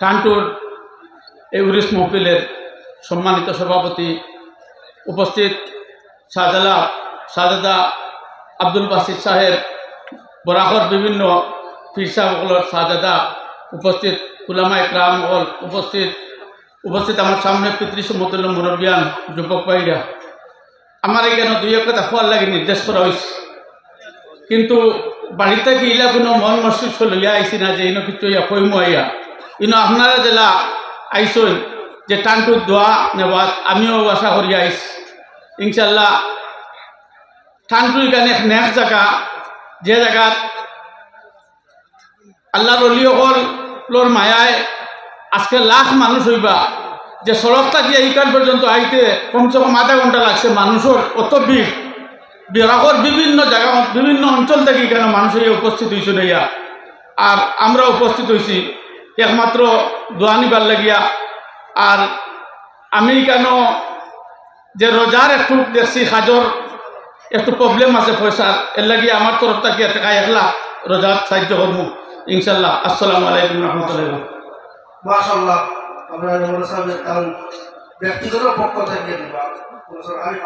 শান্টুর এই উরিস মহফিলের সম্মানিত সভাপতি উপস্থিত শাহজালা, শাহজাদা আব্দুল বাসির সাহেব, বরাহর বিভিন্ন পীর সাহেবগুলোর শাহজাদা উপস্থিত, উলামা ইকরাম হল উপস্থিত উপস্থিত আমার সামনে পিতৃ সমতুল্য মুরব্বিয়ান যুবক ভাইরা। আমার এখানে দুই এক কথা খোয়ার লাগে নির্দেশ করা হয়েছে কিন্তু বাড়িতে কি ইলা কোনো মন মস্তিষ্ক লইয়া আইসি না যে ইনো কিছু ইয়া কইমু আইয়া ইনো আপনারা জেলা আইসন যে টানটু দোয়া নেবাত, আমিও আশা করি আইস। ইনশাল্লাহ টানটু এখানে নেক্সট জায়গা যে জায়গাত আল্লাহর অলিয়কলর মায়ায় আজকে লাখ মানুষ হইবা, যে সড়ক থাকি এইখান পর্যন্ত আইতে কমসে কম আধা ঘণ্টা লাগছে মানুষের অত ভিড় বিরাগর বিভিন্ন জায়গা বিভিন্ন অঞ্চল থেকে এখানে মানুষ এই উপস্থিত হয়েছে নইয়া আর আমরা উপস্থিত হয়েছি একমাত্র দোয়া নিবার লাগিয়া। আর আমি কেন যে রোজার একটু দেখছি হাজর, একটু প্রবলেম আছে পয়সার এর লাগিয়ে আমার তরফ থেকে টাকা এক লাখ রোজার সাহায্য করব ইনশাল্লাহ আসসালামু আলাইকুম রহমতুল্লাহ ব্যক্তিগত পক্ষ থেকে আমি